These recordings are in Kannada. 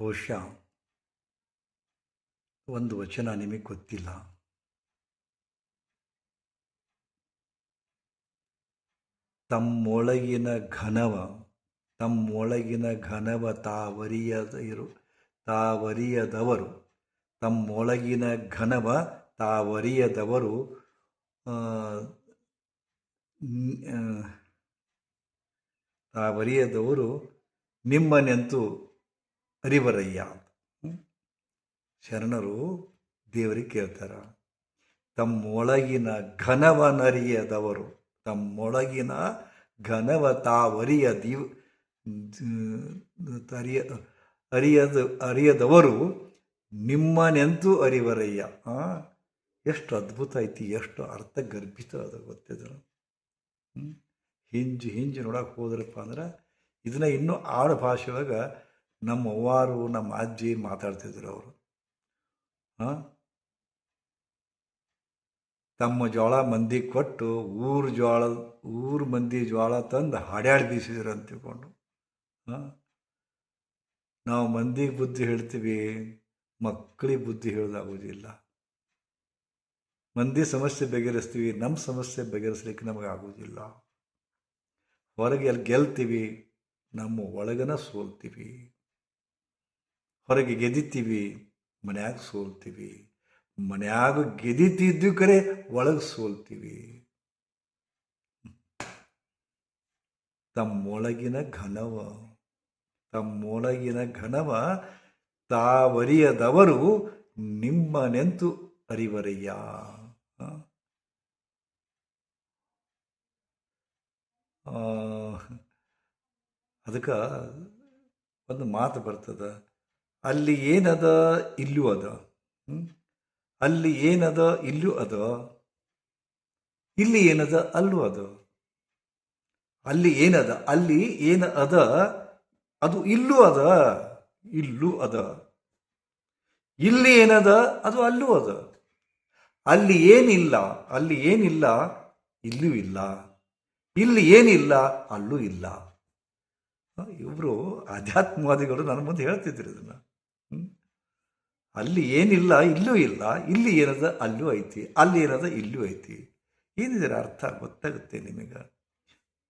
ಬಹುಶಃ ಒಂದು ವಚನ ನಿಮಗೆ ಗೊತ್ತಿಲ್ಲ. ತಮ್ಮೊಳಗಿನ ಘನವ ತಮ್ಮೊಳಗಿನ ಘನವ ತಾವರಿಯದ ಇರು ತಾವರಿಯದವರು, ತಮ್ಮೊಳಗಿನ ಘನವ ತಾವರಿಯದವರು ತಾವರಿಯದವರು ನಿಮ್ಮನೆಂತೂ ಅರಿವರಯ್ಯ ಅಂತ. ಶರಣರು ದೇವರಿಗೆ ಕೇಳ್ತಾರ, ತಮ್ಮೊಳಗಿನ ಘನವನರಿಯದವರು, ತಮ್ಮೊಳಗಿನ ಘನವ ತಾವರಿಯ ದಿವ್ ಅರಿಯ, ಅರಿಯದ, ಅರಿಯದವರು ನಿಮ್ಮನೆಂತೂ ಅರಿವರಯ್ಯ? ಎಷ್ಟು ಅದ್ಭುತ ಐತಿ, ಎಷ್ಟು ಅರ್ಥಗರ್ಭಿತ ಅದ ಅದು ಗೊತ್ತಿದ್ರು ಹಿಂಜು ಹಿಂಜು ನೋಡಕ್ಕೆ ಹೋದ್ರಪ್ಪ ಅಂದ್ರೆ, ಇದನ್ನ ಇನ್ನೂ ಆಡು ಭಾಷೆ ಒಳಗೆ ನಮ್ಮ ಅವ್ವಾರು, ನಮ್ಮ ಅಜ್ಜಿ ಮಾತಾಡ್ತಿದ್ರು ಅವರು? ತಮ್ಮ ಜೋಳ ಮಂದಿ ಕೊಟ್ಟು ಊರು ಜೋಳ ಊರು ಮಂದಿ ಜೋಳ ತಂದು ಹಾಡ್ಯಾಡಿ ಬೀಸಿದ್ರು ಅಂತ ತಿಳ್ಕೊಂಡು. ನಾವು ಮಂದಿಗೆ ಬುದ್ಧಿ ಹೇಳ್ತೀವಿ ಮಕ್ಕಳಿಗೆ ಬುದ್ಧಿ ಹೇಳೋದಾಗೋದಿಲ್ಲ ಮಂದಿ ಸಮಸ್ಯೆ ಬಗೆಹರಿಸ್ತೀವಿ ನಮ್ಮ ಸಮಸ್ಯೆ ಬಗೆಹರಿಸ್ಲಿಕ್ಕೆ ನಮಗೆ ಆಗೋದಿಲ್ಲ ಹೊರಗೆ ಎಲ್ಲಿ ಗೆಲ್ತೀವಿ, ನಮ್ಮ ಒಳಗನ ಸೋಲ್ತೀವಿ. ಹೊರಗೆ ಗೆದಿತೀವಿ ಮನ್ಯಾಗ ಸೋಲ್ತೀವಿ. ಮನ್ಯಾಗ ಗೆದಿತಿದ್ದು ಕರೆ ಒಳಗೆ ಸೋಲ್ತೀವಿ. ತಮ್ಮೊಳಗಿನ ಘನವ ತಮ್ಮೊಳಗಿನ ಘನವ ತಾವರಿಯದವರು ನಿಮ್ಮ ನೆಂತು ಅರಿವರಯ್ಯ? ಅದಕ್ಕೆ ಒಂದು ಮಾತು ಬರ್ತದ. ಅಲ್ಲಿ ಏನದ, ಇಲ್ಲೂ ಅದ? ಅಲ್ಲಿ ಏನದ, ಇಲ್ಲೂ ಅದ. ಇಲ್ಲಿ ಏನದ, ಅಲ್ಲೂ ಅದ. ಅಲ್ಲಿ ಏನದ, ಅಲ್ಲಿ ಏನ ಅದ, ಅದು ಇಲ್ಲೂ ಅದ. ಇಲ್ಲೂ ಅದ. ಇಲ್ಲಿ ಏನದ, ಅದು ಅಲ್ಲೂ ಅದ. ಅಲ್ಲಿ ಏನಿಲ್ಲ ಅಲ್ಲಿ ಏನಿಲ್ಲ, ಇಲ್ಲೂ ಇಲ್ಲ. ಇಲ್ಲಿ ಏನಿಲ್ಲ, ಅಲ್ಲೂ ಇಲ್ಲ. ಇವರು ಆಧ್ಯಾತ್ಮವಾದಿಗಳು ನನ್ನ ಮುಂದೆ ಹೇಳ್ತಿದ್ರು ಇದನ್ನ? ಅಲ್ಲಿ ಏನಿಲ್ಲ, ಇಲ್ಲೂ ಇಲ್ಲ, ಇಲ್ಲಿ ಏನದ ಅಲ್ಲೂ ಐತಿ, ಅಲ್ಲಿ ಏನದ ಇಲ್ಲೂ ಐತಿ. ಏನಿದರ ಅರ್ಥ ಗೊತ್ತಾಗುತ್ತೆ ನಿಮಗೆ?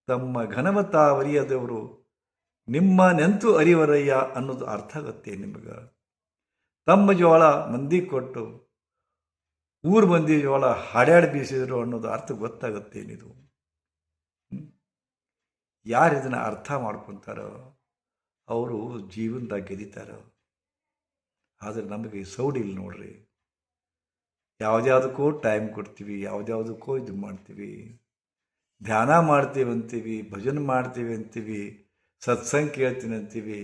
ತಮ್ಮ ಘನವತ ಅರಿಯದವರು ನಿಮ್ಮ ನೆಂತು ಅರಿವರಯ್ಯ ಅನ್ನೋದು ಅರ್ಥ ಆಗುತ್ತೆ ನಿಮಗೆ? ತಮ್ಮ ಜೋಳ ಮಂದಿ ಕೊಟ್ಟು, ಊರು ಮಂದಿ ಜೋಳ ಹಾಡ್ಯಾಡಿ ಬೀಸಿದ್ರು ಅನ್ನೋದು ಅರ್ಥ ಗೊತ್ತಾಗುತ್ತೆ ಏನಿದು? ಯಾರು ಅರ್ಥ ಮಾಡ್ಕೊತಾರೋ, ಅವರು ಜೀವನದಾಗ ಗೆದಿತಾರೋ? ಆದರೆ ನಮಗೆ ಸೌಡಿಲ್ಲ ನೋಡ್ರಿ. ಯಾವುದ್ಯಾವುದಕ್ಕೂ ಟೈಮ್ ಕೊಡ್ತೀವಿ, ಯಾವ್ದ್ಯಾವುದಕ್ಕೋ ಇದು ಮಾಡ್ತೀವಿ. ಧ್ಯಾನ ಮಾಡ್ತೀವಿ ಅಂತೀವಿ, ಭಜನೆ ಮಾಡ್ತೀವಿ ಅಂತೀವಿ, ಸತ್ಸಂಗ ಕೇಳ್ತೀನಿ ಅಂತೀವಿ.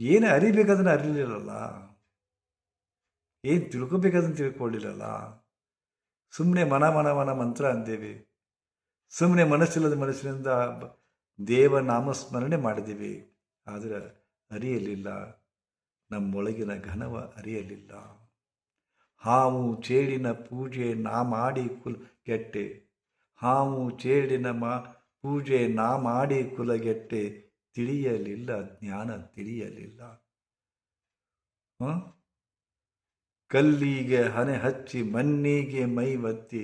ಏನು ಅರಿಬೇಕಾದನ್ನ ಅರಿಲಿಲ್ಲಲ್ಲ. ಏನು ತಿಳ್ಕೊಬೇಕಾದನ್ನ ತಿಳ್ಕೊಳ್ಳಿಲ್ಲಲ್ಲ ಸುಮ್ಮನೆ ಮನ ಮನ ಮನ ಮಂತ್ರ ಅಂತೀವಿ ಸುಮ್ಮನೆ ಮನಸ್ಸಿಲ್ಲದ ಮನಸ್ಸಿನಿಂದ ದೇವ ನಾಮಸ್ಮರಣೆ ಮಾಡಿದ್ದೀವಿ. ಆದರೆ ಅರಿಯಲಿಲ್ಲ. ನಮ್ಮೊಳಗಿನ ಘನವ ಅರಿಯಲಿಲ್ಲ. ಹಾವು ಚೇಡಿನ ಪೂಜೆ ನಾ ಮಾಡಿ ಕುಲ್ ಗೆಟ್ಟೆ. ಹಾವು ಚೇಡಿನ ಮಾ ಪೂಜೆ ನಾ ಮಾಡಿ ಕುಲಗೆಟ್ಟೆ ತಿಳಿಯಲಿಲ್ಲ, ಜ್ಞಾನ ತಿಳಿಯಲಿಲ್ಲ? ಕಲ್ಲಿಗೆ ಹನೆ ಹಚ್ಚಿ ಮಣ್ಣಿಗೆ ಮೈ ಒತ್ತಿ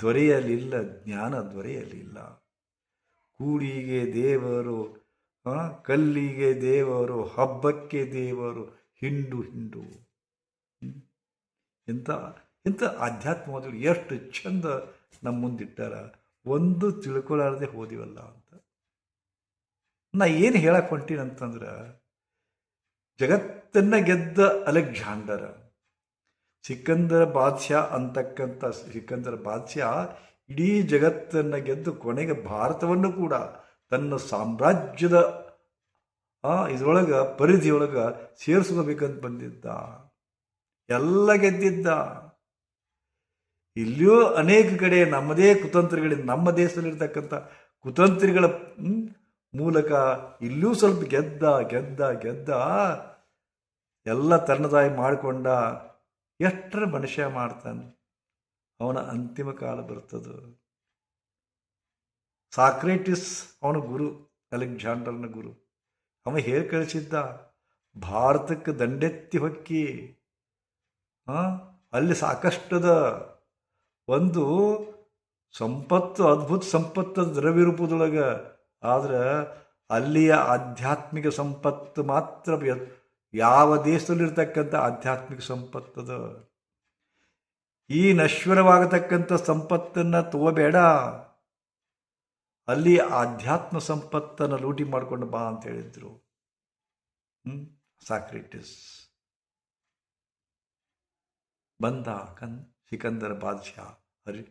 ದೊರೆಯಲಿಲ್ಲ, ಜ್ಞಾನ ದೊರೆಯಲಿಲ್ಲ. ಕೂಡಿಗೆ ದೇವರು ಕಲ್ಲಿಗೆ ದೇವರು, ಹಬ್ಬಕ್ಕೆ ದೇವರು ಹಿಂಡು ಹಿಂಡು? ಇಂಥ ಇಂಥ ಆಧ್ಯಾತ್ಮವಾದಗಳು ಎಷ್ಟು ಚಂದ ನಮ್ಮ ಮುಂದಿಟ್ಟಾರ ಒಂದು ತಿಳ್ಕೊಳಾರದೆ ಹೋದಿವಲ್ಲ ಅಂತ. ನಾ ಏನು ಹೇಳಕ್ಕೆ ಹೊಂಟೀನಿ ಅಂತಂದ್ರೆ, ಜಗತ್ತನ್ನ ಗೆದ್ದ ಅಲೆಕ್ಸಾಂಡರ್. ಸಿಕಂದರ ಬಾದ್ಶಾ ಅಂತಕ್ಕಂಥ ಸಿಕಂದರ ಬಾದ್ಶಾ ಇಡೀ ಜಗತ್ತನ್ನು ಗೆದ್ದು ಕೊನೆಗೆ ಭಾರತವನ್ನು ಕೂಡ ತನ್ನ ಸಾಮ್ರಾಜ್ಯದ ಆ ಇದರೊಳಗೆ, ಪರಿಧಿಯೊಳಗೆ ಸೇರಿಸ್ಕೋಬೇಕಂತ ಬಂದಿದ್ದ. ಎಲ್ಲ ಗೆದ್ದಿದ್ದ. ಇಲ್ಲಿಯೂ ಅನೇಕ ಕಡೆ ನಮ್ಮದೇ ಕುತಂತ್ರಿಗಳಿಂದ, ನಮ್ಮ ದೇಶದಲ್ಲಿರ್ತಕ್ಕಂಥ ಕುತಂತ್ರಿಗಳ ಮೂಲಕ ಇಲ್ಲೂ ಸ್ವಲ್ಪ ಗೆದ್ದ ಗೆದ್ದ ಗೆದ್ದ. ಎಲ್ಲ ತನ್ನದಾಗಿ ಮಾಡಿಕೊಂಡ ಎಷ್ಟರ ಮನುಷ್ಯ ಮಾಡ್ತಾನೆ. ಅವನ ಅಂತಿಮ ಕಾಲ ಬರ್ತದ. ಸಾಕ್ರೇಟಿಸ್ ಅವನ ಗುರು, ಅಲೆಕ್ಸಾಂಡರ್ನ ಗುರು. ಅವ ಹೇಳಿ ಕಳಿಸಿದ್ದ, ಭಾರತಕ್ಕೆ ದಂಡೆತ್ತಿ ಹೊಕ್ಕಿ ಅಲ್ಲಿ ಸಾಕಷ್ಟದ ಒಂದು ಸಂಪತ್ತು, ಅದ್ಭುತ ಸಂಪತ್ತು ದ್ರವ್ಯ ರೂಪದೊಳಗೆ ಆದ್ರೆ ಅಲ್ಲಿಯ ಆಧ್ಯಾತ್ಮಿಕ ಸಂಪತ್ತು ಮಾತ್ರ ಯಾವ ದೇಶದಲ್ಲಿರ್ತಕ್ಕಂಥ ಆಧ್ಯಾತ್ಮಿಕ ಸಂಪತ್ತದ. ಈ ನಶ್ವರವಾಗತಕ್ಕಂಥ ಸಂಪತ್ತನ್ನು ತಗೋಬೇಡ ಅಲ್ಲಿ ಆಧ್ಯಾತ್ಮ ಸಂಪತ್ತನ್ನು ಲೂಟಿ ಮಾಡ್ಕೊಂಡು ಬಾ ಅಂತ ಹೇಳಿದ್ರು. ಸಾಕ್ರಿಟಿಸ್. ಬಂದ ಕನ್, ಸಿಕಂದರ ಬಾದ್ಶಾ, ಹರಿ?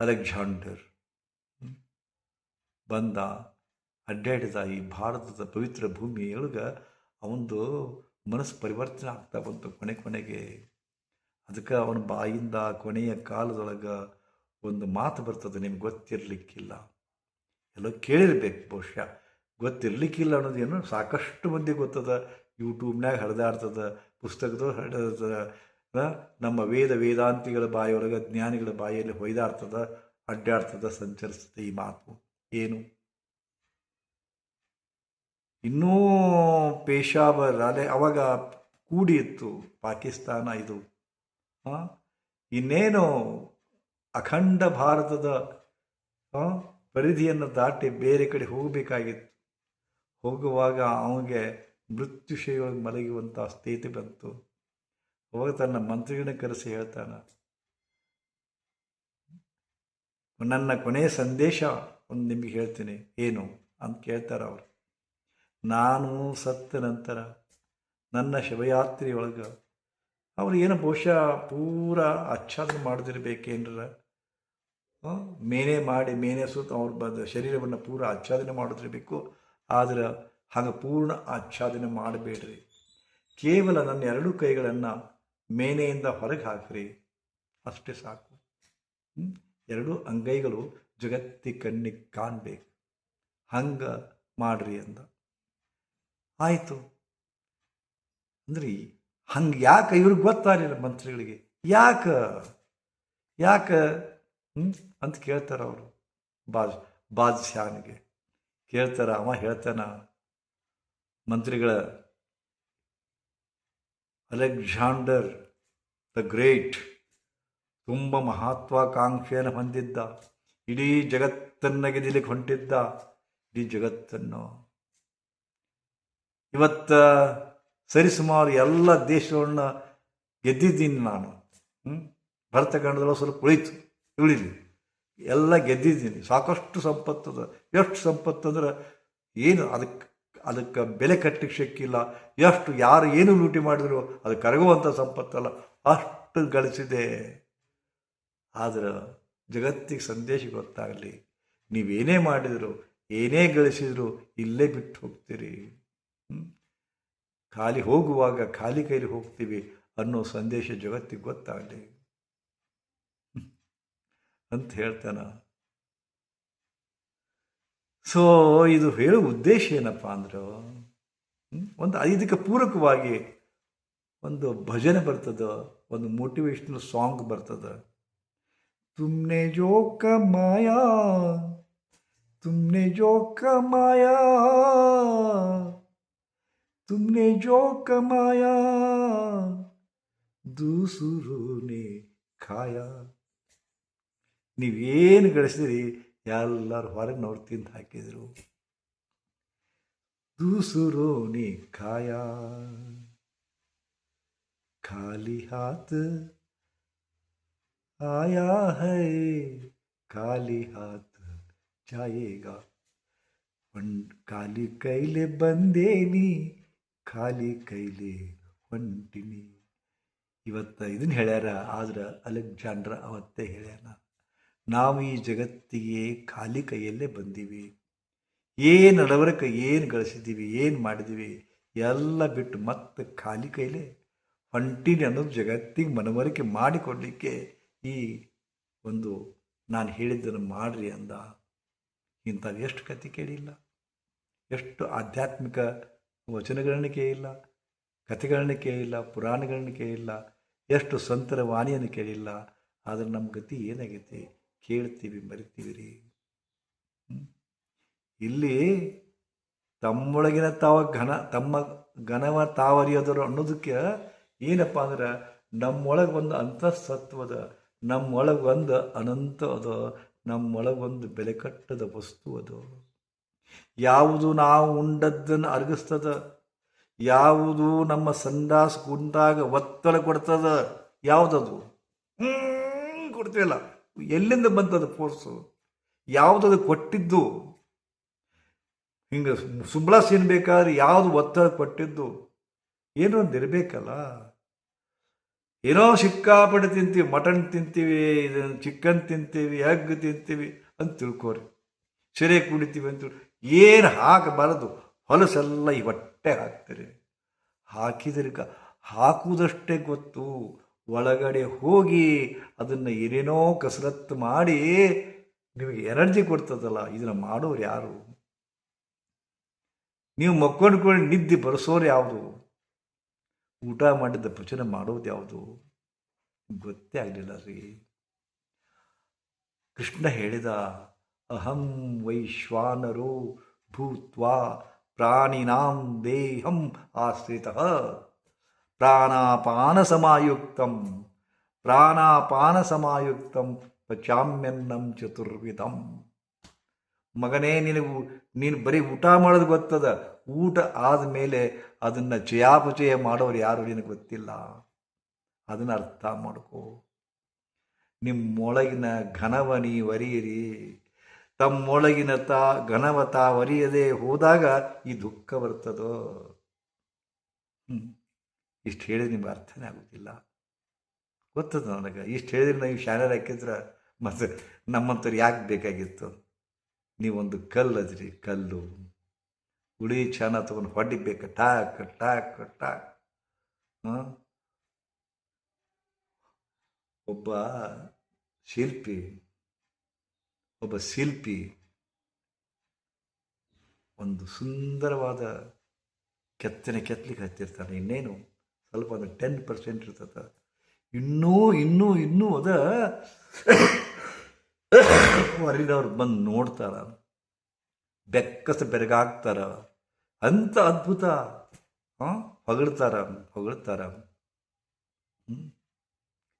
ಅಲೆಕ್ಸಾಂಡರ್? ಬಂದ, ಅಡ್ಡಾಡಿದ ಈ ಭಾರತದ ಪವಿತ್ರ ಭೂಮಿಯೊಳಗೆ ಅವನದು ಮನಸ್ಸು ಪರಿವರ್ತನೆ ಆಗ್ತಾ ಬಂತು ಕೊನೆ ಕೊನೆಗೆ. ಅದಕ್ಕೆ ಅವನ ಬಾಯಿಂದ ಕೊನೆಯ ಕಾಲದೊಳಗೆ ಒಂದು ಮಾತು ಬರ್ತದೆ ನಿಮ್ಗೆ ಗೊತ್ತಿರಲಿಕ್ಕಿಲ್ಲ. ಎಲ್ಲೋ ಕೇಳಿರ್ಬೇಕು ಬಹುಶಃ. ಗೊತ್ತಿರಲಿಕ್ಕಿಲ್ಲ ಅನ್ನೋದೇನು ಸಾಕಷ್ಟು ಮಂದಿ ಗೊತ್ತದ. ಯೂಟ್ಯೂಬ್ನಾಗ ಹರಿದಾಡ್ತದ ಪುಸ್ತಕದ ಹರಿದಾಡ್ತದ ನಮ್ಮ ವೇದ ವೇದಾಂತಿಗಳ ಬಾಯಿಯೊಳಗೆ ಜ್ಞಾನಿಗಳ ಬಾಯಿಯಲ್ಲಿ ಹೊಯ್ದಾಡ್ತದ, ಅಡ್ಡಾಡ್ತದ, ಸಂಚರಿಸ್ತದೆ ಈ ಮಾತು. ಏನು? ಇನ್ನೂ ಪೇಶಾವರ್ ಅಲೆ ಅವಾಗ ಕೂಡಿ ಇತ್ತು ಪಾಕಿಸ್ತಾನ ಇದು. ಇನ್ನೇನು ಅಖಂಡ ಭಾರತದ ಪರಿಧಿಯನ್ನು ದಾಟಿ ಬೇರೆ ಕಡೆ ಹೋಗಬೇಕಾಗಿತ್ತು. ಹೋಗುವಾಗ ಅವನಿಗೆ ಮೃತ್ಯುಶಯೊಳಗೆ ಮಲಗುವಂಥ ಸ್ಥಿತಿ ಬಂತು. ಅವಾಗ ತನ್ನ ಮಂತ್ರಿಗಳನ್ನ ಕರೆಸಿ ಹೇಳ್ತಾನ, ನನ್ನ ಕೊನೆಯ ಸಂದೇಶ ಒಂದು ನಿಮಗೆ ಹೇಳ್ತೀನಿ. ಏನು ಅಂತ ಕೇಳ್ತಾರೆ ಅವರು. ನಾನು ಸತ್ತ ನಂತರ ನನ್ನ ಶವಯಾತ್ರೆಯೊಳಗೆ ಅವ್ರು ಏನು ಬಹುಶಃ ಪೂರ ಆಚ್ಛಾದನೆ ಮಾಡದಿರ್ಬೇಕೇನ್ರ. ಮೇನೆ ಮಾಡಿ, ಮೇನೆ ಸುತ್ತ ಅವ್ರ ಬಂದ ಶರೀರವನ್ನು ಪೂರ ಆಚ್ಛಾದನೆ ಮಾಡೋದಿರಬೇಕು ಆದರೆ ಹಾಗೆ ಪೂರ್ಣ ಆಚ್ಛಾದನೆ ಮಾಡಬೇಡ್ರಿ. ಕೇವಲ ನನ್ನ ಎರಡು ಕೈಗಳನ್ನು ಮೇನೆಯಿಂದ ಹೊರಗೆ ಹಾಕ್ರಿ. ಅಷ್ಟೇ ಸಾಕು. ಎರಡು ಅಂಗೈಗಳು ಜಗತ್ತಿ ಕಣ್ಣಿಗೆ ಕಾಣಬೇಕು. ಹಂಗೆ ಮಾಡ್ರಿ ಅಂದ. ಆಯಿತು. ಅಂದ್ರಿ ಹಂಗೆ ಯಾಕೆ ಇವ್ರಿಗೆ ಗೊತ್ತಾಗಲಿಲ್ಲ ಮಂತ್ರಿಗಳಿಗೆ? ಯಾಕೆ? ಯಾಕೆ? ಹ್ಞೂ ಅಂತ ಕೇಳ್ತಾರೆ ಅವರು. ಬಾಜ್ ಶಾನಿಗೆ. ಕೇಳ್ತಾರ, ಅವ ಹೇಳ್ತಾನ, ಮಂತ್ರಿಗಳ, ಅಲೆಕ್ಸಾಂಡರ್ ದ ಗ್ರೇಟ್ ತುಂಬ ಮಹತ್ವಾಕಾಂಕ್ಷೆಯನ್ನು ಹೊಂದಿದ್ದ. ಇಡೀ ಜಗತ್ತನ್ನ ಗೆದಿಲಿಕ್ಕೆ ಹೊಂಟಿದ್ದ ಇಡೀ ಜಗತ್ತನ್ನು. ಇವತ್ತ ಸರಿಸುಮಾರು ಎಲ್ಲ ದೇಶಗಳನ್ನ ಗೆದ್ದಿದ್ದೀನಿ ನಾನು. ಭರತಖಂಡದಲ್ಲ ಸ್ವಲ್ಪ ಉಳಿತು. ಉಳಿಲಿ ಎಲ್ಲ ಗೆದ್ದಿದ್ದೀನಿ. ಸಾಕಷ್ಟು ಸಂಪತ್ತದ ಎಷ್ಟು ಸಂಪತ್ತು ಅಂದ್ರೆ ಏನು ಅದಕ್ಕೆ ಅದಕ್ಕೆ ಬೆಲೆ ಕಟ್ಟಕ್ಕೆ ಶಕ್ಕಿಲ್ಲ ಎಷ್ಟು, ಯಾರು ಏನು ಲೂಟಿ ಮಾಡಿದ್ರು ಅದು ಕರಗುವಂಥ ಸಂಪತ್ತಲ್ಲ. ಅಷ್ಟು ಗಳಿಸಿದೆ. ಆದ್ರೆ ಜಗತ್ತಿಗೆ ಸಂದೇಶ ಗೊತ್ತಾಗಲಿ. ನೀವೇನೇ ಮಾಡಿದ್ರು, ಏನೇ ಗಳಿಸಿದ್ರು ಇಲ್ಲೇ ಬಿಟ್ಟು ಹೋಗ್ತೀರಿ. ಖಾಲಿ ಹೋಗುವಾಗ ಖಾಲಿ ಕೈಲಿ ಹೋಗ್ತೀವಿ ಅನ್ನೋ ಸಂದೇಶ ಜಗತ್ತಿಗೆ ಗೊತ್ತಾಗಲಿ. ಅಂತ ಹೇಳ್ತಾನ. ಸೊ ಇದು ಹೇಳೋ ಉದ್ದೇಶ ಏನಪ್ಪ ಅಂದ್ರೆ ಒಂದು ಇದಕ್ಕೆ ಪೂರಕವಾಗಿ ಒಂದು ಭಜನೆ ಬರ್ತದ, ಒಂದು ಮೋಟಿವೇಶ್ನಲ್ ಸಾಂಗ್ ಬರ್ತದ. ತುಮ್ನೆ ಜೋಕ ಮಾಯಾ, ತುಮ್ನೆ ಜೋಕ ಮಾಯಾ, ತುಮ್ನೆ ಜೋಕ ಮಾಯಾ ದೂಸುರುನೆ ಖಾಯಾ. ನೀವೇನು ಗಳಿಸಿದ್ರಿ? ಎಲ್ಲರೂ ಹೊರಗೆ ನೋಡು ತಿಂದು ಹಾಕಿದರು. ದೂಸುರು ನೀ ಕಾಯ. ಖಾಲಿ ಹಾತ್. ಆಯಾ ಹೈ, ಖಾಲಿ ಹಾತ್. ಜಾಯೇಗ. ಖಾಲಿ ಕೈಲೆ ಬಂದೇನಿ, ಖಾಲಿ ಕೈಲೆ ಹೊಂಟಿನಿ. ಇವತ್ತ ಇದನ್ನ ಹೇಳ್ಯಾರ, ಆದ್ರೆ ಅಲೆಕ್ಸಾಂಡ್ರ ಅವತ್ತೇ ಹೇಳ್ಯಾನ. ನಾವು ಈ ಜಗತ್ತಿಗೆ ಖಾಲಿ ಕೈಯಲ್ಲೇ ಬಂದೀವಿ. ಏನು ನಡವರಿಕೆ, ಏನು ಗಳಿಸಿದ್ದೀವಿ ಏನು ಮಾಡಿದ್ದೀವಿ ಎಲ್ಲ ಬಿಟ್ಟು ಮತ್ತೆ ಖಾಲಿ ಕೈಲೇ ಹೊಂಟಿನಿ ಅನ್ನೋದು ಜಗತ್ತಿಗೆ ಮನವರಿಕೆ ಮಾಡಿಕೊಡಲಿಕ್ಕೆ ಈ ಒಂದು ನಾನು ಹೇಳಿದ್ದನ್ನು ಮಾಡ್ರಿ ಅಂದ. ಇಂಥವು ಎಷ್ಟು ಕತೆ ಕೇಳಿಲ್ಲ. ಎಷ್ಟು ಆಧ್ಯಾತ್ಮಿಕ ವಚನಗಳನ್ನು ಕೇಳಿಲ್ಲ. ಕಥೆಗಳನ್ನು ಕೇಳಿಲ್ಲ. ಪುರಾಣಗಳನ್ನು ಕೇಳಿಲ್ಲ. ಎಷ್ಟು ಸಂತರ ವಾಣಿಯನ್ನು ಕೇಳಿಲ್ಲ. ಆದರೆ ನಮ್ಮ ಗತಿ ಏನಾಗೈತಿ? ಕೇಳ್ತೀವಿ ಮರಿತೀವಿ ರೀ ಇಲ್ಲಿ ತಮ್ಮೊಳಗಿನ ತಾವ ಘನ, ತಮ್ಮ ಘನವ ತಾವರಿಯೋದರು ಅನ್ನೋದಕ್ಕೆ ಏನಪ್ಪ ಅಂದ್ರೆ ನಮ್ಮೊಳಗೆ ಒಂದು ಅಂತಃಸತ್ವದ, ನಮ್ಮೊಳಗೆ ಒಂದು ಅನಂತ ಅದು, ನಮ್ಮೊಳಗೆ ಒಂದು ಬೆಲೆ ಕಟ್ಟದ ವಸ್ತು ಅದು. ಯಾವುದು ನಾವು ಉಂಡದ್ದನ್ನು ಅರಗಿಸ್ತದ, ಯಾವುದು ನಮ್ಮ ಸಂಡಾಸ ಕುಂತಾಗ ಒತ್ತಡ ಕೊಡ್ತದ, ಯಾವುದದು? ಕೊಡ್ತೀವಲ್ಲ. ಎಲ್ಲಿಂದ ಬಂತದ ಫೋರ್ಸು ಯಾವುದದು ಕೊಟ್ಟಿದ್ದು? ಹಿಂಗೆ ಸುಬ್ಳ ಬೇಕಾದ್ರೆ ಯಾವುದು ಒತ್ತಡ ಕೊಟ್ಟಿದ್ದು? ಏನೋ ಒಂದು ಇರಬೇಕಲ್ಲ. ಏನೋ ಸಿಕ್ಕಾಪಟ್ಟೆ ತಿಂತೀವಿ, ಮಟನ್ ತಿಂತೀವಿ ಚಿಕನ್ ತಿಂತೀವಿ ಎಗ್ ತಿಂತೀವಿ ಅಂತ ತಿಳ್ಕೊರಿ. ಸೆರೆ ಕುಡಿತೀವಿ ಅಂತ ಏನು ಹಾಕಬಾರದು? ಹೊಲಸೆಲ್ಲ ಈ ಹೊಟ್ಟೆ ಹಾಕ್ತಾರೆ. ಹಾಕಿದ್ರೆ ಕ- ಹಾಕುವುದಷ್ಟೇ ಗೊತ್ತು. ಒಳಗಡೆ ಹೋಗಿ ಅದನ್ನು ಏನೇನೋ ಕಸರತ್ತು ಮಾಡಿ ನಿಮಗೆ ಎನರ್ಜಿ ಕೊಡ್ತದಲ್ಲ, ಇದನ್ನು ಮಾಡೋರು ಯಾರು? ನೀವು ಮಕ್ಕೊಂಡ್ಕೊಂಡು ನಿದ್ದೆ ಬರೆಸೋರು ಯಾವುದು? ಊಟ ಮಾಡಿದ ಪ್ರಚನ ಮಾಡೋದು ಯಾವುದು? ಗೊತ್ತೇ ಆಗಲಿಲ್ಲ ರೀ. ಕೃಷ್ಣ ಹೇಳಿದ, ಅಹಂ ವೈಶ್ವಾನರು ಭೂತ್ವಾ ಪ್ರಾಣಿನಾಂ ದೇಹಂ ಆಶ್ರಿತ. ಪ್ರಾಣಾಪಾನ ಸಮಾಯುಕ್ತಂ ಪ್ರಾಣಾಪಾನ ಸಮಾಯುಕ್ತಂ ಪಚಾಮ್ಯನ್ನಂ ಚತುರ್ವಿಧಂ. ಮಗನೇ, ನಿನಗೂ, ನೀನು ಬರೀ ಊಟ ಮಾಡೋದು ಗೊತ್ತದ? ಊಟ ಆದಮೇಲೆ ಅದನ್ನು ಚಯಾಪಚಯ ಮಾಡೋರು ಯಾರು ನಿನಗೆ ಗೊತ್ತಿಲ್ಲ? ಅದನ್ನು ಅರ್ಥ ಮಾಡ್ಕೋ. ನಿಮ್ಮೊಳಗಿನ ಘನವನಿ ನೀವರಿಯಿರಿ ತಮ್ಮೊಳಗಿನ ತಾ, ಘನವ ತಾವರಿಯದೆ ಹೋದಾಗ ಈ ದುಃಖ ಬರ್ತದೋ. ಇಷ್ಟು ಹೇಳಿದ್ರೆ ನಿಮ್ಗೆ ಅರ್ಥನೇ ಆಗೋದಿಲ್ಲ. ಗೊತ್ತದ ನನಗೆ? ಇಷ್ಟು ಹೇಳಿದ್ರೆ ನಾವು ಶಾಲೆ ಹಾಕಿದ್ರೆ ಮತ್ತು ನಮ್ಮಂಥವ್ರು ಯಾಕೆ ಬೇಕಾಗಿತ್ತು? ನೀವೊಂದು ಕಲ್ಲು ಅದ್ರಿ, ಕಲ್ಲು. ಉಳಿ ಚಾನ ತಗೊಂಡು ಹೊಡಿಬೇಕು, ಟಾಕ್ ಟಾಕ್ ಟಾಕ್. ಒಬ್ಬ ಶಿಲ್ಪಿ ಒಬ್ಬ ಶಿಲ್ಪಿ ಒಂದು ಸುಂದರವಾದ ಕೆತ್ತನೆ ಕೆತ್ತಲಿಕ್ಕೆ ಹತ್ತಿರ್ತಾನೆ. ಇನ್ನೇನು? ಸ್ವಲ್ಪ ಅದು ಟೆನ್ ಪರ್ಸೆಂಟ್ ಇರ್ತದ. ಇನ್ನೂ ಇನ್ನೂ ಇನ್ನೂ ಅದ. ಹೊರಗಿನವ್ರು ಬಂದು ನೋಡ್ತಾರ. ಬೆಕ್ಕಸ ಬೆರಗಾಗ್ತಾರ ಅಂತ ಅದ್ಭುತ. ಹಾಂ, ಹೊಗಳ್ತಾರ ಹೊಗಳ್ತಾರ?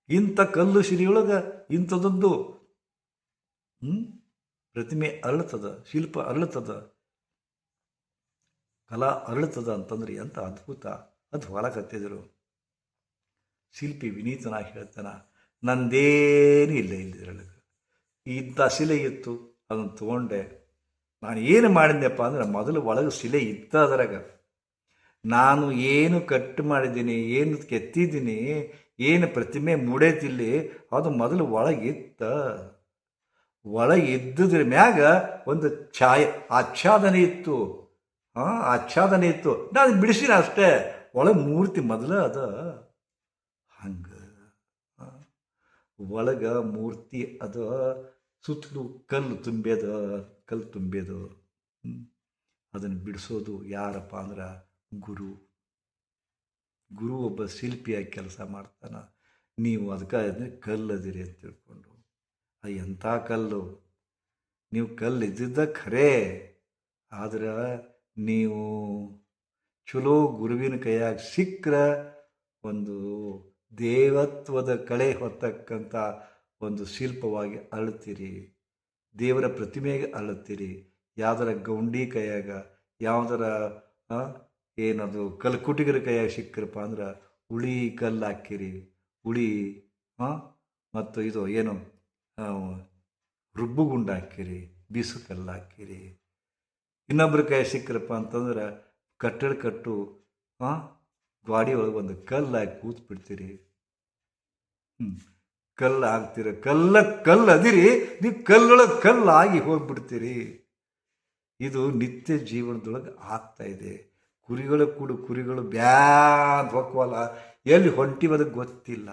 ಇಂಥ ಕಲ್ಲು ಶಿರಿಯೊಳಗೆ ಇಂಥದೊಂದು, ಹ್ಮ್? ಪ್ರತಿಮೆ ಅರಳುತ್ತದ ಶಿಲ್ಪ ಅರಳುತ್ತದ ಕಲಾ ಅರಳುತ್ತದ ಅಂತಂದ್ರೆ ಎಂಥ ಅದ್ಭುತ. ಅದು ಹೊಲಕತ್ತಿದ್ರು ಶಿಲ್ಪಿ ವಿನೀತನ ಹೇಳ್ತಾನ, ನಂದೇನು ಇಲ್ಲ ಈ ಇಂಥ ಶಿಲೆ ಇತ್ತು, ಅದನ್ನು ತಗೊಂಡೆ. ನಾನು ಏನು ಮಾಡಿದ್ನಪ್ಪ ಅಂದ್ರೆ ಮೊದಲು ಒಳಗೆ ಶಿಲೆ ಇತ್ತ ಅದರಾಗ. ನಾನು ಏನು ಕಟ್ ಮಾಡಿದ್ದೀನಿ, ಏನು ಕೆತ್ತಿದ್ದೀನಿ, ಏನು ಪ್ರತಿಮೆ ಮೂಡೈತಿಲ್ಲಿ, ಅದು ಮೊದಲು ಒಳಗಿತ್ತ ಒಳಗೆ ಇದ್ದುದ್ರ ಮ್ಯಾಗ ಒಂದು ಛಾಯೆ, ಆಚ್ಛಾದನೆ ಇತ್ತು. ಹಾಂ ಆಚ್ಛಾದನೆ ಇತ್ತು. ನಾನು ಬಿಡಿಸಿನ ಅಷ್ಟೇ. ಒಳಗೆ ಮೂರ್ತಿ ಮೊದಲ ಅದ ಹಂಗೆ. ಒಳಗೆ ಮೂರ್ತಿ ಅದ, ಸುತ್ತಲೂ ಕಲ್ಲು ತುಂಬ್ಯದ, ಕಲ್ಲು ತುಂಬಿದ ಅದನ್ನು ಬಿಡಿಸೋದು ಯಾರಪ್ಪ ಅಂದ್ರೆ ಗುರು. ಗುರು ಒಬ್ಬ ಶಿಲ್ಪಿಯಾಗಿ ಕೆಲಸ ಮಾಡ್ತಾನ. ನೀವು ಅದಕ್ಕೆ ಕಲ್ಲದಿರಿ ಅಂತ ತಿಳ್ಕೊಂಡು. ಅದು ಎಂಥ ಕಲ್ಲು? ನೀವು ಕಲ್ಲು ಇದ್ದಿದ್ದ ಖರೇ. ಆದ್ರೆ ನೀವು ಚಲೋ ಗುರುವಿನ ಕೈಯಾಗ ಸಿಕ್ಕರೆ ಒಂದು ದೇವತ್ವದ ಕಳೆ ಹೊತ್ತಕ್ಕಂಥ ಒಂದು ಶಿಲ್ಪವಾಗಿ ಅಳುತ್ತೀರಿ ದೇವರ ಪ್ರತಿಮೆಗೆ ಅಳುತ್ತೀರಿ ಯಾವ್ದರ ಗೌಂಡಿ ಕೈಯಾಗ, ಯಾವ್ದರ ಏನದು ಕಲ್ಕುಟಿಗರ ಕೈಯಾಗ ಸಿಕ್ಕರಪ್ಪ ಅಂದ್ರೆ ಹುಳಿ ಕಲ್ಲು ಹಾಕಿರಿ ಹುಳಿ ಹಾಂ ಮತ್ತು ಇದು ಏನು ರುಬ್ಬುಗುಂಡು ಹಾಕಿರಿ ಬೀಸು ಕಲ್ಲು ಹಾಕಿರಿ ಇನ್ನೊಬ್ಬರ ಕೈ ಸಿಕ್ಕರಪ್ಪ ಅಂತಂದ್ರೆ ಕಟ್ಟಡ ಕಟ್ಟು ಹಾಂ ಗಾಡಿ ಒಳಗೆ ಒಂದು ಕಲ್ಲು ಹಾಕಿ ಕೂತ್ ಬಿಡ್ತೀರಿ ಹ್ಞೂ ಕಲ್ಲು ಹಾಕ್ತೀರ ಕಲ್ಲ ಕಲ್ಲು ಅದಿರಿ ನೀವು ಕಲ್ಲೊಳಗೆ ಕಲ್ಲು ಆಗಿ ಹೋಗ್ಬಿಡ್ತೀರಿ. ಇದು ನಿತ್ಯ ಜೀವನದೊಳಗೆ ಆಗ್ತಾ ಇದೆ. ಕುರಿಗಳು ಕೂಡ, ಕುರಿಗಳು ಬ್ಯಾದ್ ಹೊಕ್ಕವಲ್ಲ ಎಲ್ಲಿ ಹೊಂಟಿವದ ಗೊತ್ತಿಲ್ಲ.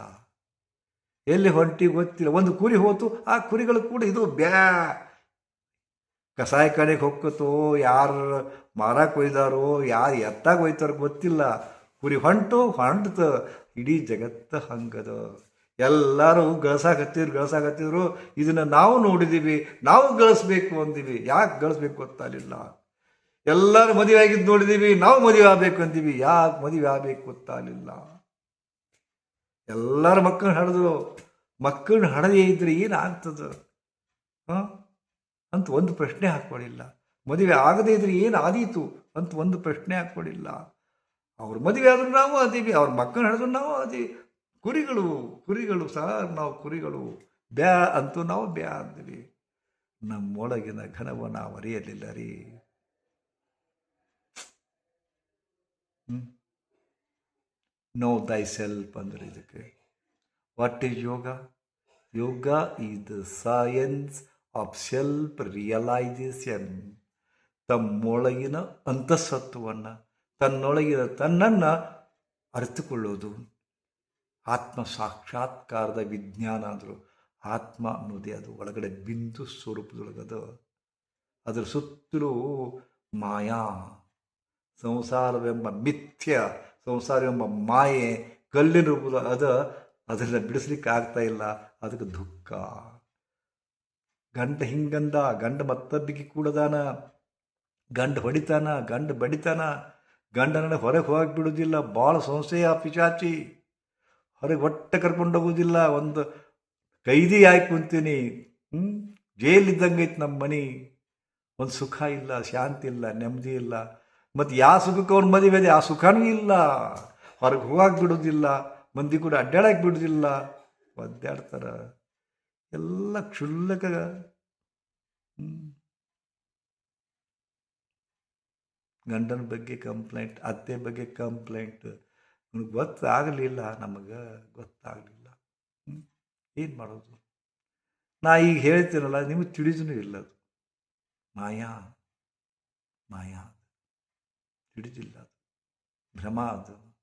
ಎಲ್ಲಿ ಹೊಂಟಿ ಗೊತ್ತಿಲ್ಲ. ಒಂದು ಕುರಿ ಹೋತು, ಆ ಕುರಿಗಳು ಕೂಡ ಇದು ಬ್ಯಾ ಕಸಾಯ ಕಡೆಗೆ ಹೊಕ್ಕತೋ ಯಾರು ಮಾರಕ್ಕೆ ಒಯ್ದಾರೋ ಯಾರು ಎತ್ತಾಗ ಒಯ್ತಾರೋ ಗೊತ್ತಿಲ್ಲ. ಕುರಿ ಹೊಂಟು, ಹೊಂಟತ, ಇಡೀ ಜಗತ್ತ ಹಂಗದ. ಎಲ್ಲರೂ ಗಳಿಸಾಕತ್ತಿದ್ರು ಗಳಿಸಾಕತ್ತಿದ್ರು ಇದನ್ನು ನಾವು ನೋಡಿದ್ದೀವಿ ನಾವು ಗಳಿಸ್ಬೇಕು ಅಂದೀವಿ. ಯಾಕೆ ಗಳಿಸ್ಬೇಕು ಗೊತ್ತಾಗಲಿಲ್ಲ. ಎಲ್ಲರೂ ಮದುವೆ ಆಗಿದ್ದು ನೋಡಿದೀವಿ, ನಾವು ಮದುವೆ ಆಗ್ಬೇಕು ಅಂತೀವಿ ಯಾಕೆ ಮದುವೆ ಆಗ್ಬೇಕು ಗೊತ್ತಾಗಲಿಲ್ಲ. ಎಲ್ಲರ ಮಕ್ಕಳನ್ನ ಹಡಿದ್ರು. ಮಕ್ಕಳನ್ನ ಹಣದೇ ಇದ್ರೆ ಏನಾಗ್ತದ? ಹಾಂ? ಅಂತ ಒಂದು ಪ್ರಶ್ನೆ ಹಾಕ್ಕೊಳ್ಳಿಲ್ಲ ಮದುವೆ ಆಗದೇ ಇದ್ರೆ ಏನು ಆದೀತು ಅಂತ ಒಂದು ಪ್ರಶ್ನೆ ಹಾಕ್ಕೊಳ್ಳಿಲ್ಲ ಅವ್ರ ಮದುವೆ ಆದ್ರೂ ನಾವು ಅದೀವಿ ಅವ್ರ ಮಕ್ಕಳು ಹಿಡಿದ್ರು ನಾವು ಅದೀವಿ ಕುರಿಗಳು ಕುರಿಗಳು ಸಹ ನಾವು ಕುರಿಗಳು. ಬ್ಯಾ ಅಂತೂ ನಾವು ಬ್ಯಾ ಅಂದ್ವಿ. ನಮ್ಮೊಳಗಿನ ಘನವ ನಾವು ಅರಿಯಲಿಲ್ಲ ರೀ. ನೋ ದೈ ಸೆಲ್ಫ್ ಅಂದ್ರೆ ಇದಕ್ಕೆ. What is yoga yoga is the science of self realisation ತಮ್ಮೊಳಗಿನ ಅಂತಸತ್ವವನ್ನು ತನ್ನೊಳಗಿನ ತನ್ನನ್ನು ಅರಿತುಕೊಳ್ಳೋದು. ಆತ್ಮ ಸಾಕ್ಷಾತ್ಕಾರದ ವಿಜ್ಞಾನ ಅಂದರು. ಆತ್ಮ ಅನ್ನೋದೇ ಅದು. ಒಳಗಡೆ ಬಿಂದು ಸ್ವರೂಪದೊಳಗದು. ಅದರ ಸುತ್ತಲೂ ಮಾಯಾ, ಸಂಸಾರವೆಂಬ ಮಿಥ್ಯ, ಸಂಸಾರವೆಂಬ ಮಾಯೆ, ಕಲ್ಲಿನ ರೂಪದ ಅದ. ಅದನ್ನು ಬಿಡಿಸ್ಲಿಕ್ಕೆ ಆಗ್ತಾ ಇಲ್ಲ. ಅದಕ್ಕೆ ದುಃಖ. ಗಂಡ ಹಿಂಗಂದ, ಗಂಡ ಮತ್ತೊಬ್ಬಿಗೆ ಕೂಡದಾನ, ಗಂಡ ಹೊಡಿತಾನ, ಗಂಡ ಬಡಿತಾನ ಗಂಡನ ಹೊರಗೆ ಹೋಗಿ ಬಿಡೋದಿಲ್ಲ ಭಾಳ ಸಂಸ್ಥೆಯ ಪಿಚಾಚಿ ಹೊರಗೆ ಒಟ್ಟೆ ಕರ್ಕೊಂಡು ಹೋಗೋದಿಲ್ಲ ಒಂದು ಕೈದಿ ಆಗಿ ಕುಂತೀನಿ. ಹ್ಞೂ ಜೈಲಿದ್ದಂಗೆ ಐತೆ ನಮ್ಮ ಮನೆ. ಒಂದು ಸುಖ ಇಲ್ಲ, ಶಾಂತಿ ಇಲ್ಲ, ನೆಮ್ಮದಿ ಇಲ್ಲ. ಮತ್ತು ಯಾವ ಸುಖಕ್ಕೆ ಅವ್ನ ಮದುವೆ ಇದೆ, ಆ ಸುಖನೂ ಇಲ್ಲ. ಹೊರಗೆ ಹೋಗಕ್ಕೆ ಬಿಡೋದಿಲ್ಲ ಮಂದಿ ಕೂಡ ಅಡ್ಡಾಡಕ್ಕೆ ಬಿಡೋದಿಲ್ಲ ಒದ್ದಾಡ್ತಾರ. ಎಲ್ಲ ಕ್ಷುಲ್ಲಕ. ಗಂಡನ ಬಗ್ಗೆ ಕಂಪ್ಲೇಂಟ್, ಅತ್ತೆ ಬಗ್ಗೆ ಕಂಪ್ಲೇಂಟ್. ಗೊತ್ತಾಗಲಿಲ್ಲ ನಮಗೆ, ಗೊತ್ತಾಗಲಿಲ್ಲ. ಏನು ಮಾಡೋದು? ನಾ ಈಗ ಹೇಳ್ತೀನಲ್ಲ, ನಿಮಗೆ ತಿಳಿದೂ ಇಲ್ಲ ಅದು. ಮಾಯಾ. ಮಾಯಾ ತಿಳಿದಿಲ್ಲ ಅದು. ಭ್ರಮ ಅದು.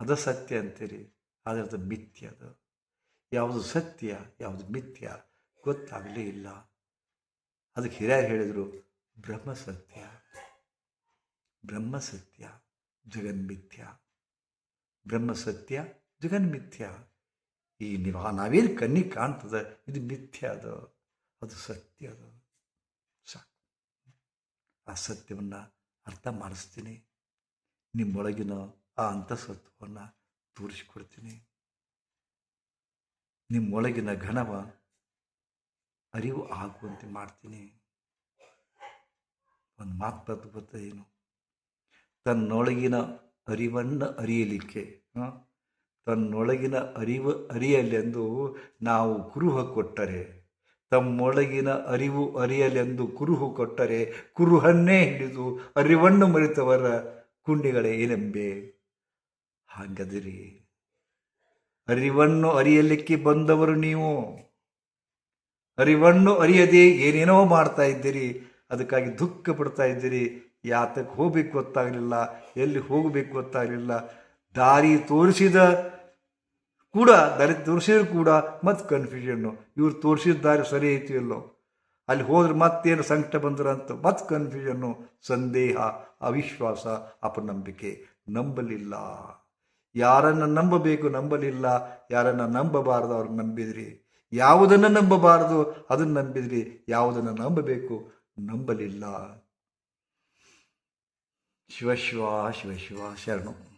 ಅದು ಸತ್ಯ ಅಂತೀರಿ. ಆದರೆ ಅದು ಮಿಥ್ಯ ಅದು. ಯಾವುದು ಸತ್ಯ, ಯಾವುದು ಮಿಥ್ಯ ಗೊತ್ತಾಗಲೇ ಇಲ್ಲ. ಅದಕ್ಕೆ ಹಿರಿಯರು ಹೇಳಿದರು, ಬ್ರಹ್ಮ ಸತ್ಯ ಬ್ರಹ್ಮ ಸತ್ಯ ಸತ್ಯ ಜಗನ್ಮಿಥ್ಯ ಈ ನಿವಾ ನಾವೇನು ಕಣ್ಣಿಗೆ ಕಾಣ್ತದೆ, ಇದು ಮಿಥ್ಯ ಅದು ಅದು ಸತ್ಯ ಅದು. ಸಾಕು. ಆ ಸತ್ಯವನ್ನು ಅರ್ಥ ಮಾಡಿಸ್ತೀನಿ. ನಿಮ್ಮೊಳಗಿನ ಆ ಅಂತಸತ್ವವನ್ನು ತೋರಿಸಿಕೊಡ್ತೀನಿ. ನಿಮ್ಮೊಳಗಿನ ಘನವ ಅರಿವು ಆಗುವಂತೆ ಮಾಡ್ತೀನಿ. ಒಂದು ಮಾತು ಬರ್ತದೆ ಏನು? ತನ್ನೊಳಗಿನ ಅರಿವನ್ನು ಅರಿಯಲಿಕ್ಕೆ ತನ್ನೊಳಗಿನ ಅರಿವು ಅರಿಯಲೆಂದು ನಾವು ಕುರುಹ ಕೊಟ್ಟರೆ, ತಮ್ಮೊಳಗಿನ ಅರಿವು ಅರಿಯಲೆಂದು ಕುರುಹು ಕೊಟ್ಟರೆ, ಕುರುಹನ್ನೇ ಹಿಡಿದು ಅರಿವನ್ನು ಮರೆತವರ ಕುಂಡಿಗಳೇ ಏನೆಂಬೆ ಹಾಗದಿರಿ ಅರಿವನ್ನು ಅರಿಯಲಿಕ್ಕೆ ಬಂದವರು ನೀವು. ಅರಿವನ್ನು ಅರಿಯದೆ ಏನೇನೋ ಮಾಡ್ತಾ ಇದ್ದೀರಿ, ಅದಕ್ಕಾಗಿ ದುಃಖ ಪಡ್ತಾ ಇದ್ದೀರಿ. ಯಾತಕ್ಕೆ ಹೋಗ್ಬೇಕು ಗೊತ್ತಾಗಲಿಲ್ಲ, ಎಲ್ಲಿ ಹೋಗಬೇಕು ಗೊತ್ತಾಗಲಿಲ್ಲ. ದಾರಿ ತೋರಿಸಿದ ಕೂಡ, ದಾರಿ ತೋರಿಸಿದ್ರು ಕೂಡ ಮತ್ತೆ ಕನ್ಫ್ಯೂಷನ್ನು ಇವ್ರು ತೋರಿಸಿದ ದಾರಿ ಸರಿ ಐತಿ ಇಲ್ಲೋ. ಅಲ್ಲಿ ಹೋದ್ರೆ ಮತ್ತೇನು ಸಂಕಟ ಬಂದ್ರಂತ ಮತ್ತೆ ಕನ್ಫ್ಯೂಷನ್ನು ಸಂದೇಹ, ಅವಿಶ್ವಾಸ, ಅಪನಂಬಿಕೆ. ನಂಬಲಿಲ್ಲ. ಯಾರನ್ನು ನಂಬಬೇಕು ನಂಬಲಿಲ್ಲ, ಯಾರನ್ನು ನಂಬಬಾರದು ಅವ್ರನ್ನ ನಂಬಿದ್ರಿ. ಯಾವುದನ್ನು ನಂಬಬಾರದು ಅದನ್ನು ನಂಬಿದ್ರಿ. ಯಾವುದನ್ನು ನಂಬಬೇಕು ನಂಬಲಿಲ್ಲ. ಶಿವಶಿವ ಶಿವಶಿವ ಶಿವ ಶಿವ, ಶರಣು.